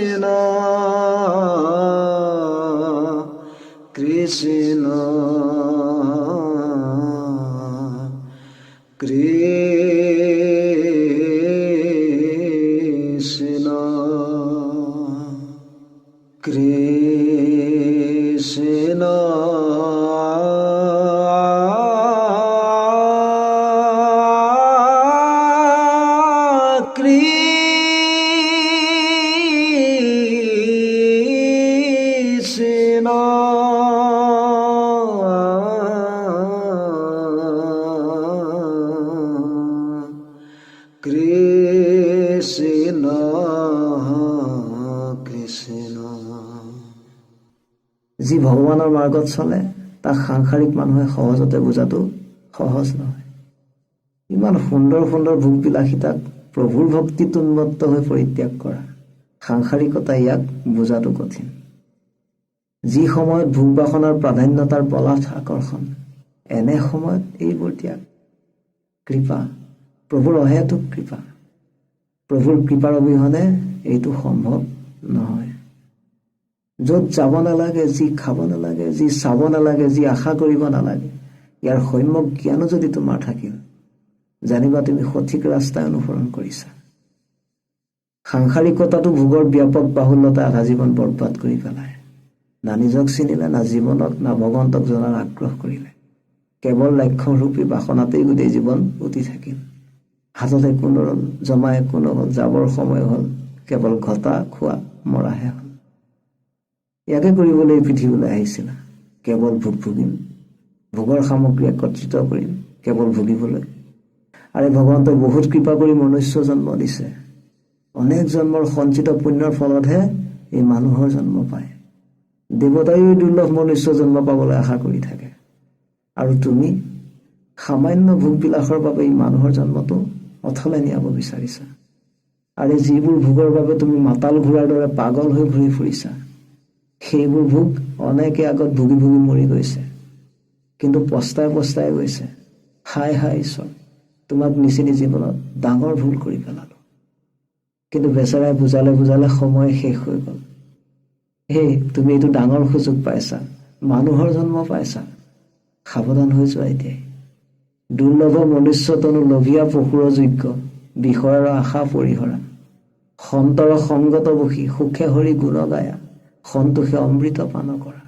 না কৃষ্ণ। কৃষ্ণ কৃষ্ণ যি ভগৱানৰ মাৰ্গত চলে, তাক সাংসাৰিক মানুহে সহজতে বুজাটো সহজ নহয়। ইমান সুন্দৰ সুন্দৰ ভোগ বিলাসিতাক প্ৰভুৰ ভক্তিত উন্মত্ত হৈ পৰিত্যাগ কৰা। সাংসাৰিকতা ইয়াক বুজাটো কঠিন। যি সময়ত ভোগ বাসনাৰ প্ৰাধান্যতাৰ পলাশ আকৰ্ষণ, এনে সময়ত এইবোৰ ত্যাগ। কৃপা প্ৰভুৰ অহেতুক কৃপা। প্ৰভুৰ কৃপাৰ অবিহনে এইটো সম্ভৱ নহয়। য'ত যাব নালাগে, যি খাব নালাগে, যি চাব নালাগে, যি আশা কৰিব নালাগে, ইয়াৰ সম্যক জ্ঞানো যদি তোমাৰ থাকিল, জানিবা তুমি সঠিক ৰাস্তাই অনুসৰণ কৰিছা। সাংসাৰিকতাটো ভোগৰ ব্যাপক বাহুল্যতা আধা জীৱন বৰবাদ কৰি পেলায়। না নিজক চিনিলে, না জীৱনক, না ভগৱন্তক জনাৰ আগ্ৰহ কৰিলে। কেৱল লক্ষ্যৰূপী বাসনাতেই গোটেই জীৱন উটি থাকিল। হাতত একো নৰল জমা একো নহ'ল যাবৰ সময় হ'ল কেৱল ঘটা খোৱা মৰাহে হ'ল। ইয়াকে কৰিবলৈ পৃথিৱীলৈ আহিছিলা। কেৱল ভোগ ভুগিম ভোগৰ সামগ্ৰী একত্ৰিত কৰিম কেৱল ভুগিবলৈ। আৰু ভগৱন্তই বহুত কৃপা কৰি মনুষ্য জন্ম দিছে। অনেক জন্মৰ সঞ্চিত পুণ্যৰ ফলতহে এই মানুহৰ জন্ম পায়। দেৱতায়ো দুৰ্লভ মনুষ্য জন্ম পাবলৈ আশা কৰি থাকে। আৰু তুমি সামান্য ভোগবিলাসৰ বাবে এই মানুহৰ জন্মটো অথলে নিয়াব বিচাৰিছা। আৰু যিবোৰ ভোগৰ বাবে তুমি মাতাল ঘোঁৰাৰ দৰে পাগল হৈ ঘূৰি ফুৰিছা সেইবোৰ ভোগ অনেকে আগত ভুগি ভুগি মৰি গৈছে। কিন্তু পস্তাই পস্তাই গৈছে। হাই হাই ঈশ্বৰ তোমাক নিচিনি জীৱনত ডাঙৰ ভুল কৰি পেলালো। কিন্তু বেচেৰাই বুজালে বুজালে সময় শেষ হৈ গ'ল। হেই তুমি এইটো ডাঙৰ সুযোগ পাইছা মানুহৰ জন্ম পাইছা। সাৱধান হৈ যোৱা এতিয়াই দুৰ্লভ মনুষ্যতনো লভিয়া পশুৰ যোগ্য, বিষয়ৰ আশা পৰিহৰা। সন্তৰ সংগত বসি সুখে হৰি গুণ গায়া, সন্তোষে অমৃত পান কৰা।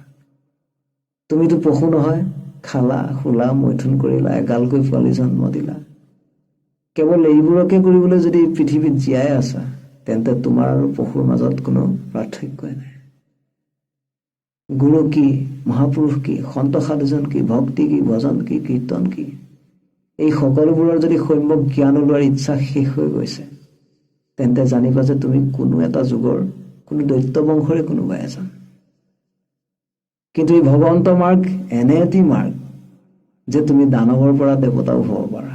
তুমিতো পশু নহয়, খালা, শুলা, মৈথুন কৰিলা, এগালকৈ পোৱালি জন্ম দিলা। কেৱল এইবোৰকে কৰিবলৈ যদি পৃথিৱীত জীয়াই আছা, তেন্তে তোমাৰ আৰু পশুৰ মাজত কোনো পাৰ্থক্যই নাই। গুৰু কি, মহাপুৰুষ কি, সন্ত সাধুজন কি, ভক্তি কি, ভজন কি, কীৰ্তন কি? এই সকলোবোৰৰ যদি সম্যক জ্ঞান ওলোৱাৰ ইচ্ছা শেষ হৈ গৈছে তেন্তে জানিবা যে তুমি কোনো এটা যুগৰ কোনো দৈত্য বংশৰে কোনোবা এজন। কিন্তু এই ভগৱন্ত মাৰ্গ এনে এটি মাৰ্গ যে তুমি দানৱৰ পৰা দেৱতাও হ'ব পাৰা।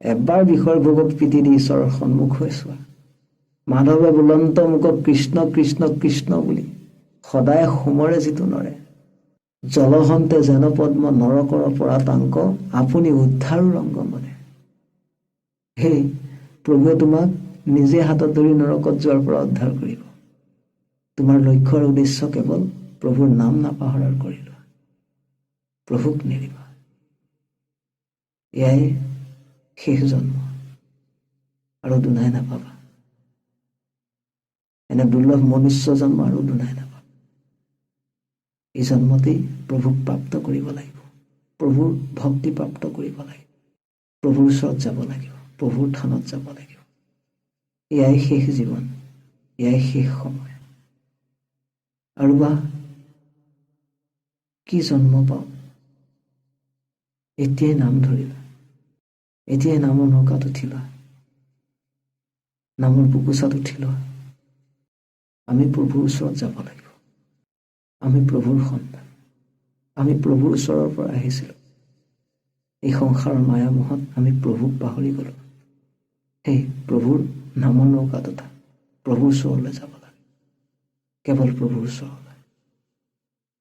এবাৰ বিষয়ৰ ভোগত পিটি দি ঈশ্বৰৰ সন্মুখ হৈ চোৱা। মাধৱে বুলন্ত মুখত কৃষ্ণ কৃষ্ণ কৃষ্ণ বুলি সদায় সোমৰে যিটো নৰে জলহন্তে যেন পদ্ম নৰকৰ পৰা তাংক, আপুনি উদ্ধাৰো ৰংগ মনে। হেই প্ৰভুৱে তোমাক নিজে হাতত ধৰি নৰকত যোৱাৰ পৰা উদ্ধাৰ কৰিব। তোমাৰ লক্ষ্য আৰু উদ্দেশ্য কেৱল প্ৰভুৰ নাম নাপাহৰাৰ কৰি লোৱা প্ৰভুক নেৰিবা এয়াই শেষ জন্ম। আৰু দুনাই নাপাবা। এনে দুৰ্লভ মনুষ্য জন্ম আৰু দুনাই নাপাবা। এই জন্মতেই প্ৰভুক প্ৰাপ্ত কৰিব লাগিব। প্ৰভুৰ ভক্তি প্ৰাপ্ত কৰিব লাগিব। প্ৰভুৰ ওচৰত যাব লাগিব। প্ৰভুৰ থানত যাব লাগিব। এয়াই শেষ জীৱন। এয়াই শেষ সময়। আৰু বা কি জন্ম পাওঁ? এতিয়াই নাম ধৰিবা এতিয়াই নামৰ নৌকাত উঠি লোৱা নামৰ বুকুচাত উঠি লোৱা আমি প্ৰভুৰ ওচৰত যাব লাগিব। আমি প্ৰভুৰ সন্তান। আমি প্ৰভুৰ ওচৰৰ পৰা আহিছিলোঁ। এই সংসাৰৰ মায়ামোহত আমি প্ৰভুক পাহৰি গ'লোঁ। সেই প্ৰভুৰ নামৰ নৌকাত উঠা প্ৰভুৰ ওচৰলৈ যাব লাগে। কেৱল প্ৰভুৰ ওচৰলৈ।